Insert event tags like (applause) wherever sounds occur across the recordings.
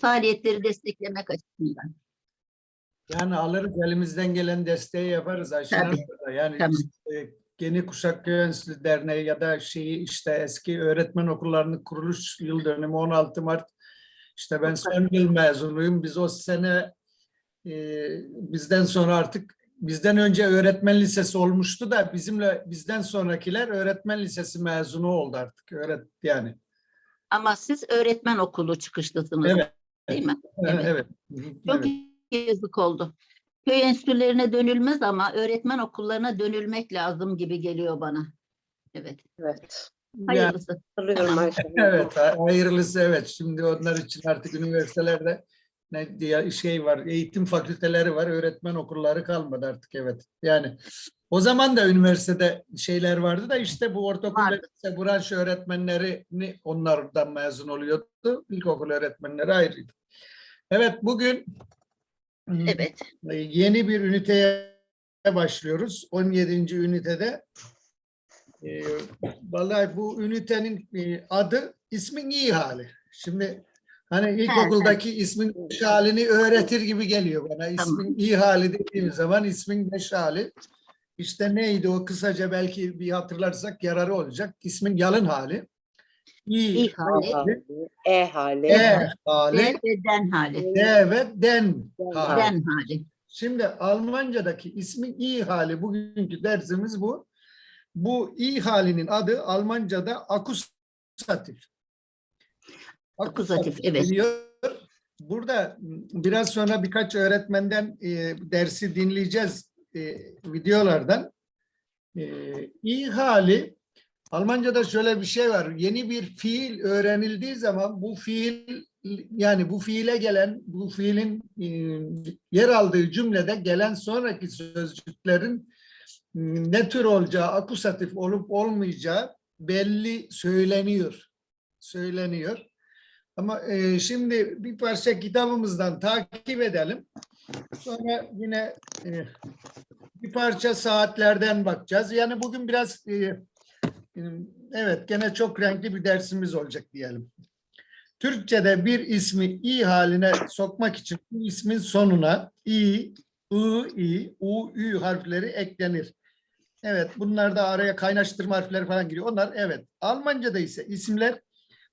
faaliyetleri desteklemek açısından. Yani alırız elimizden gelen desteği yaparız Ayşe Hanım. Yani Tamam. işte Yeni Kuşak Köy Enstitüsü Derneği ya da şeyi işte eski öğretmen okullarının kuruluş yıl dönümü 16 Mart. İşte ben son yıl mezunuyum. Biz o sene e, bizden sonra artık bizden önce öğretmen lisesi olmuştu da bizimle bizden sonrakiler öğretmen lisesi mezunu oldu artık. Öğret yani. Ama siz öğretmen okulu çıkışlısınız Evet. Değil mi? (laughs) Evet. Çok Evet. yazık oldu. Köy enstitülerine dönülmez ama öğretmen okullarına dönülmek lazım gibi geliyor bana. Evet. Evet. Hayırlısı. Tamam. (laughs) Evet, ha- hayırlısı evet. Şimdi onlar için artık üniversitelerde ne diye şey var, eğitim fakülteleri var, öğretmen okulları kalmadı artık evet. Yani o zaman da üniversitede şeyler vardı da işte bu ortaokul ve lise branş öğretmenlerini onlardan mezun oluyordu. İlkokul öğretmenleri ayrıydı. Evet bugün Evet. yeni bir üniteye başlıyoruz. 17. ünitede. Ee, vallahi bu ünitenin e, adı ismin iyi hali. Şimdi hani ilkokuldaki ismin beş halini öğretir gibi geliyor bana. İsmin iyi hali dediğim zaman ismin beş hali. İşte neydi o kısaca belki bir hatırlarsak yararı olacak. İsmin yalın hali. İyi, İyi hali. hali. E hali. E hali. Ve den hali. D ve den hali. Den hali. Şimdi Almanca'daki ismin iyi hali bugünkü dersimiz bu. Bu iyi halinin adı Almanca'da akusatif. Akusatif, evet. deniyor. Burada biraz sonra birkaç öğretmenden e, dersi dinleyeceğiz e, videolardan. E, iyi hali Almanca'da şöyle bir şey var. Yeni bir fiil öğrenildiği zaman bu fiil yani bu fiile gelen bu fiilin e, yer aldığı cümlede gelen sonraki sözcüklerin m, ne tür olacağı, akusatif olup olmayacağı belli söyleniyor. Söyleniyor. Ama e, şimdi bir parça kitabımızdan takip edelim. Sonra yine e, bir parça saatlerden bakacağız. Yani bugün biraz e, e, evet gene çok renkli bir dersimiz olacak diyelim. Türkçe'de bir ismi i haline sokmak için bu ismin sonuna i, ı, i, u, ü harfleri eklenir. Evet bunlar da araya kaynaştırma harfleri falan giriyor. Onlar evet. Almanca'da ise isimler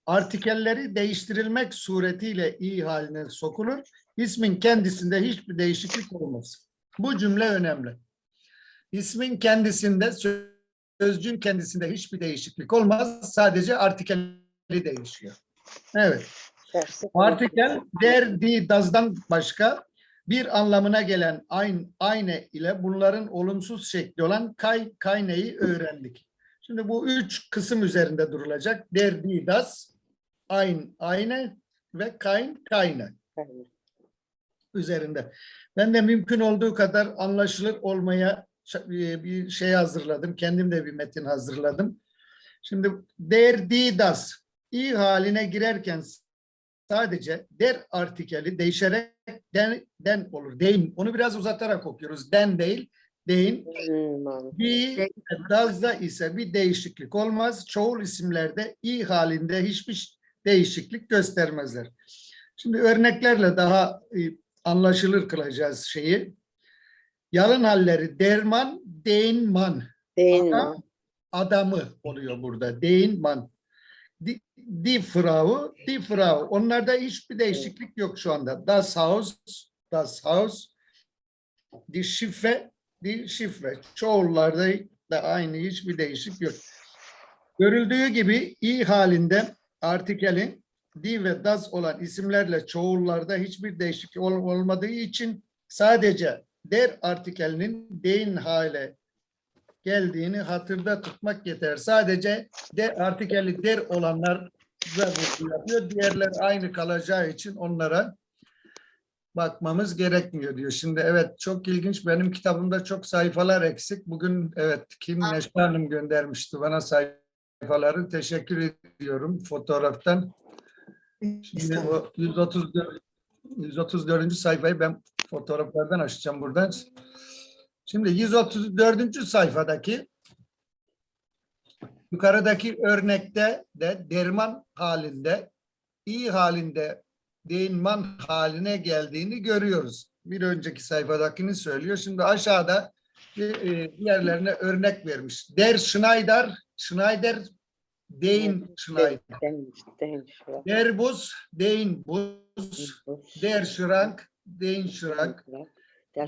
artikelleri değiştirilmek suretiyle i haline sokulur. İsmin kendisinde hiçbir değişiklik olmaz. Bu cümle önemli. İsmin kendisinde sö- sözcüğün kendisinde hiçbir değişiklik olmaz. Sadece artikeli değişiyor. Evet. Artikel der, di, dazdan başka bir anlamına gelen aynı, aynı ile bunların olumsuz şekli olan kay, kayneyi öğrendik. Şimdi bu üç kısım üzerinde durulacak. Der, di, das, ein, aynı ve kayn, kayne üzerinde. Ben de mümkün olduğu kadar anlaşılır olmaya e, bir şey hazırladım. Kendim de bir metin hazırladım. Şimdi der, di, das i haline girerken sadece der artikeli değişerek den, den olur. Deyin. Onu biraz uzatarak okuyoruz. Den değil, deyin. Hmm, anladım. Di, dazda ise bir değişiklik olmaz. Çoğul isimlerde i halinde hiçbir değişiklik göstermezler. Şimdi örneklerle daha e, anlaşılır kılacağız şeyi. Yalın halleri derman, değinman? Adam- adamı oluyor burada. Değinman. Die, die Frau, die Frau. Onlarda hiçbir değişiklik yok şu anda. Das Haus, das Haus. Die Schiffe, die Schiffe. Çoğullarda da aynı hiçbir değişik yok. Görüldüğü gibi i halinde artikelin di ve das olan isimlerle çoğullarda hiçbir değişiklik ol- olmadığı için sadece der artikelinin deyin hale geldiğini hatırda tutmak yeter. Sadece de artikeli der olanlar yapıyor. Diğerler aynı kalacağı için onlara bakmamız gerekmiyor diyor. Şimdi evet çok ilginç. Benim kitabımda çok sayfalar eksik. Bugün evet Kim Neşe Hanım göndermişti bana sayfaları. Teşekkür ediyorum fotoğraftan. Şimdi o 134 134. sayfayı ben fotoğraflardan açacağım buradan. Şimdi 134. sayfadaki yukarıdaki örnekte de derman halinde, iyi halinde değinman haline geldiğini görüyoruz. Bir önceki sayfadakini söylüyor. Şimdi aşağıda e, diğerlerine örnek vermiş. Der Schneider, Schneider, den Schneider. Den, den Schrank. Der Bus, den Bus. Der Schrank, den Schrank. Der. Der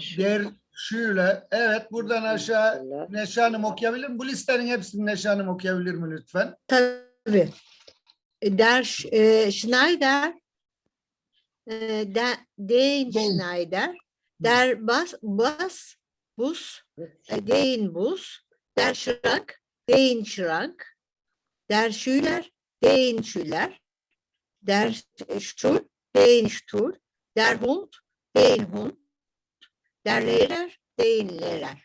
Schüler. Evet buradan aşağı. Neşe Hanım okuyabilir mi? Bu listenin hepsini Neşe Hanım okuyabilir mi lütfen? Tabii. E, Der e, Schneider, e, der, den Schneider, der Bus, Bus, Bus, e, den Bus, der Schrank, den Schrank, der Schüler, den Schüler, der Stuhl, den Stuhl, der Hund, den Hund, der Lehrer, den Lehrer.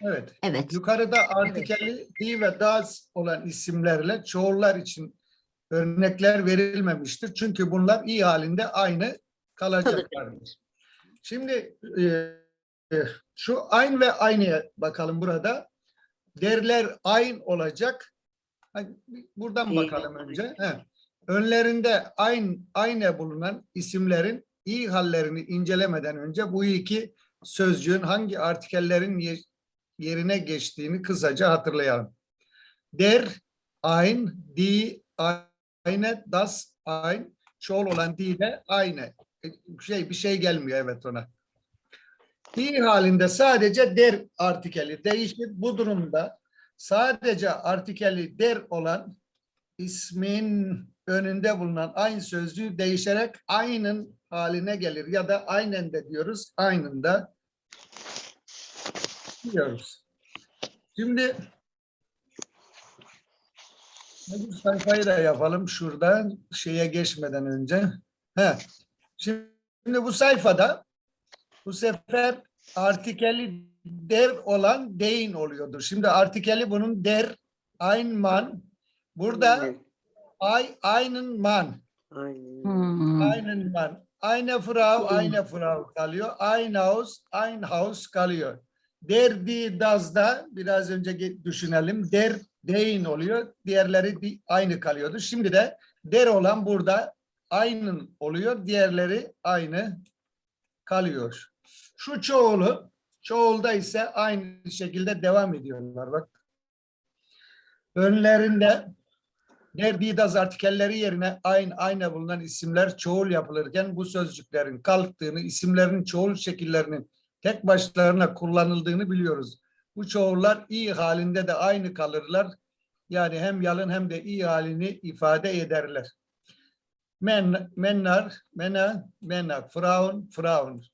Evet. Evet. Yukarıda artikeli die ve das olan isimlerle çoğullar için örnekler verilmemiştir. Çünkü bunlar iyi halinde aynı kalacaklardır. Şimdi e, şu ayn ve aynıya bakalım burada. Derler ayn olacak. Hani Buradan bakalım önce. He. Önlerinde ayn, ayne bulunan isimlerin iyi hallerini incelemeden önce bu iki sözcüğün hangi artikellerin ye- yerine geçtiğini kısaca hatırlayalım. Der, ein, die, eine, das, ein, çoğul olan die de aynı. Şey, bir şey gelmiyor evet ona. Die halinde sadece der artikeli değişir. Bu durumda sadece artikeli der olan ismin önünde bulunan aynı sözcüğü değişerek aynın haline gelir ya da aynen de diyoruz. Aynın da diyoruz. Şimdi bu sayfayı da yapalım şuradan şeye geçmeden önce. He. Şimdi bu sayfada bu sefer artikeli der olan deyin oluyordur. Şimdi artikeli bunun der, ein man. Burada Aynen. ay, einen man. Aynen. Hmm. Mann. Eine Frau, eine Frau kalıyor. Ein Haus, ein Haus kalıyor. Der, die, das da biraz önce düşünelim. Der, dein oluyor. Diğerleri di- aynı kalıyordu. Şimdi de der olan burada aynı oluyor. Diğerleri aynı kalıyor. Şu çoğulu, çoğulda ise aynı şekilde devam ediyorlar. Bak. Önlerinde Der, artikelleri yerine aynı aynı bulunan isimler çoğul yapılırken bu sözcüklerin kalktığını, isimlerin çoğul şekillerinin tek başlarına kullanıldığını biliyoruz. Bu çoğullar iyi halinde de aynı kalırlar. Yani hem yalın hem de iyi halini ifade ederler. Men, mennar, mena, mena, fraun, fraun.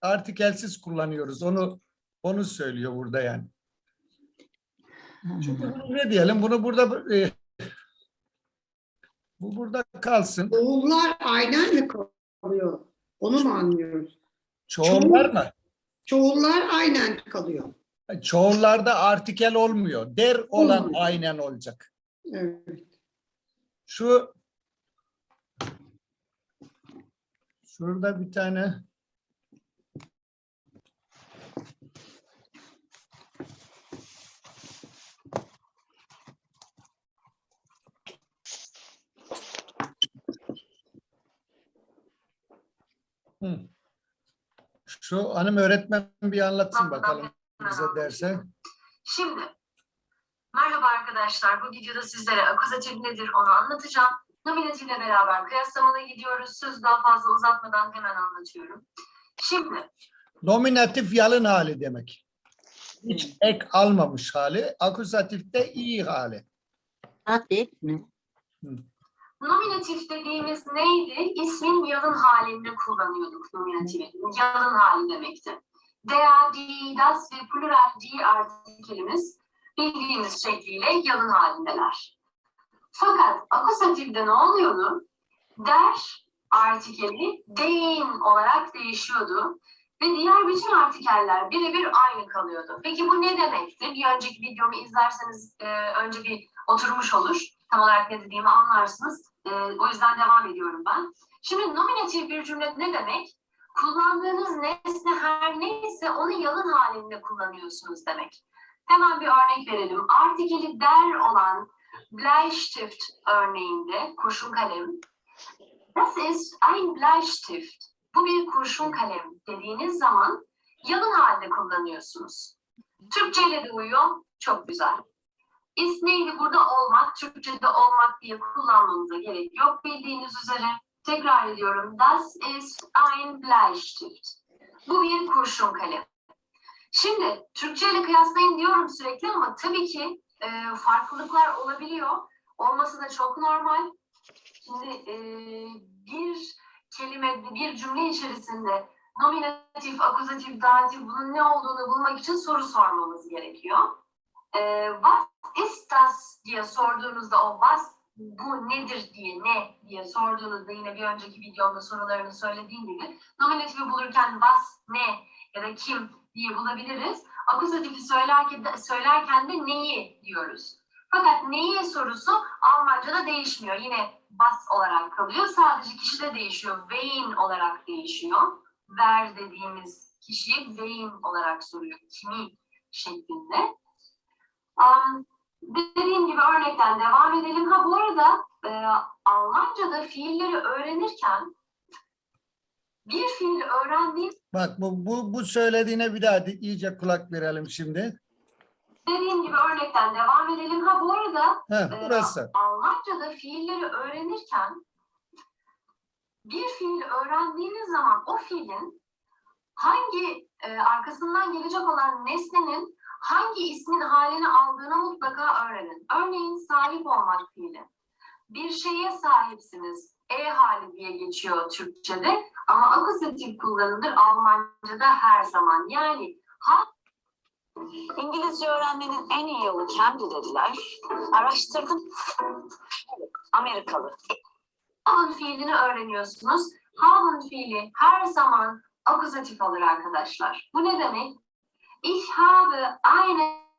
Artikelsiz kullanıyoruz. Onu onu söylüyor burada yani. Şimdi bunu ne diyelim? Bunu burada e, bu burada kalsın. Çoğullar aynen mi kalıyor? Onu mu anlıyoruz? Çoğullar mı? Çoğullar aynen kalıyor. Çoğullarda artikel olmuyor. Der olan Olmuyor. aynen olacak. Evet. Şu şurada bir tane Hı. Şu hanım öğretmen bir anlatsın bakalım bize derse. Şimdi, merhaba arkadaşlar. Bu videoda sizlere akuzatif nedir onu anlatacağım. Nominatifle beraber kıyaslamaya gidiyoruz. Sözü daha fazla uzatmadan hemen anlatıyorum. Şimdi, Nominatif yalın hali demek. Hiç ek almamış hali. Akusatif de iyi hali. Aktif mi? Nominatif dediğimiz neydi? İsmin yalın halinde kullanıyorduk nominatifi. Yalın hali demekti. Der, die, das ve plural die artikelimiz bildiğimiz şekliyle yalın halindeler. Fakat akusatifde ne oluyordu? Der artikeli den olarak değişiyordu. Ve diğer bütün artikeller birebir aynı kalıyordu. Peki bu ne demekti? Bir önceki videomu izlerseniz e, önce bir oturmuş olur. Tam olarak ne dediğimi anlarsınız. E, o yüzden devam ediyorum ben. Şimdi nominatif bir cümle ne demek? Kullandığınız nesne her neyse onu yalın halinde kullanıyorsunuz demek. Hemen bir örnek verelim. Artikeli der olan Bleistift örneğinde, kurşun kalem, Das ist ein Bleistift. Bu bir kurşun kalem dediğiniz zaman yalın halde kullanıyorsunuz. Türkçe ile de uyuyor. Çok güzel. Neydi burada olmak, Türkçe'de olmak diye kullanmamıza gerek yok bildiğiniz üzere. Tekrar ediyorum. Das ist ein Bleistift. Bu bir kurşun kalem. Şimdi Türkçe ile kıyaslayın diyorum sürekli ama tabii ki e, farklılıklar olabiliyor. Olması da çok normal. Şimdi e, bir kelime, bir cümle içerisinde nominatif, akuzatif, datif bunun ne olduğunu bulmak için soru sormamız gerekiyor. E, what is das diye sorduğunuzda o was bu nedir diye ne diye sorduğunuzda yine bir önceki videomda sorularını söylediğim gibi nominatifi bulurken was ne ya da kim diye bulabiliriz. Akuzatifi söylerken de, söylerken de neyi diyoruz. Fakat neyi sorusu Almanca'da değişmiyor. Yine was olarak kalıyor. Sadece kişi de değişiyor. Wen olarak değişiyor. Wer dediğimiz kişi wen olarak soruyor. Kimi şeklinde. Um, dediğim gibi örnekten devam edelim. Ha bu arada e, Almanca'da fiilleri öğrenirken bir fiil öğrendiğim Bak bu, bu, bu söylediğine bir daha iyice kulak verelim şimdi. dediğim gibi örnekten devam edelim. Ha bu arada Heh, Ee, burası. Almanca'da fiilleri öğrenirken bir fiil öğrendiğiniz zaman o fiilin hangi e, arkasından gelecek olan nesnenin hangi ismin halini aldığını mutlaka öğrenin. Örneğin sahip olmak fiili. Bir şeye sahipsiniz. E hali diye geçiyor Türkçe'de ama akuzatif kullanılır Almanca'da her zaman. Yani ha İngilizce öğrenmenin en iyi yolu kendi dediler. Araştırdım. Amerikalı. Have'ın fiilini öğreniyorsunuz. Have'ın fiili her zaman akuzatif olur arkadaşlar. Bu ne demek? Ich habe eine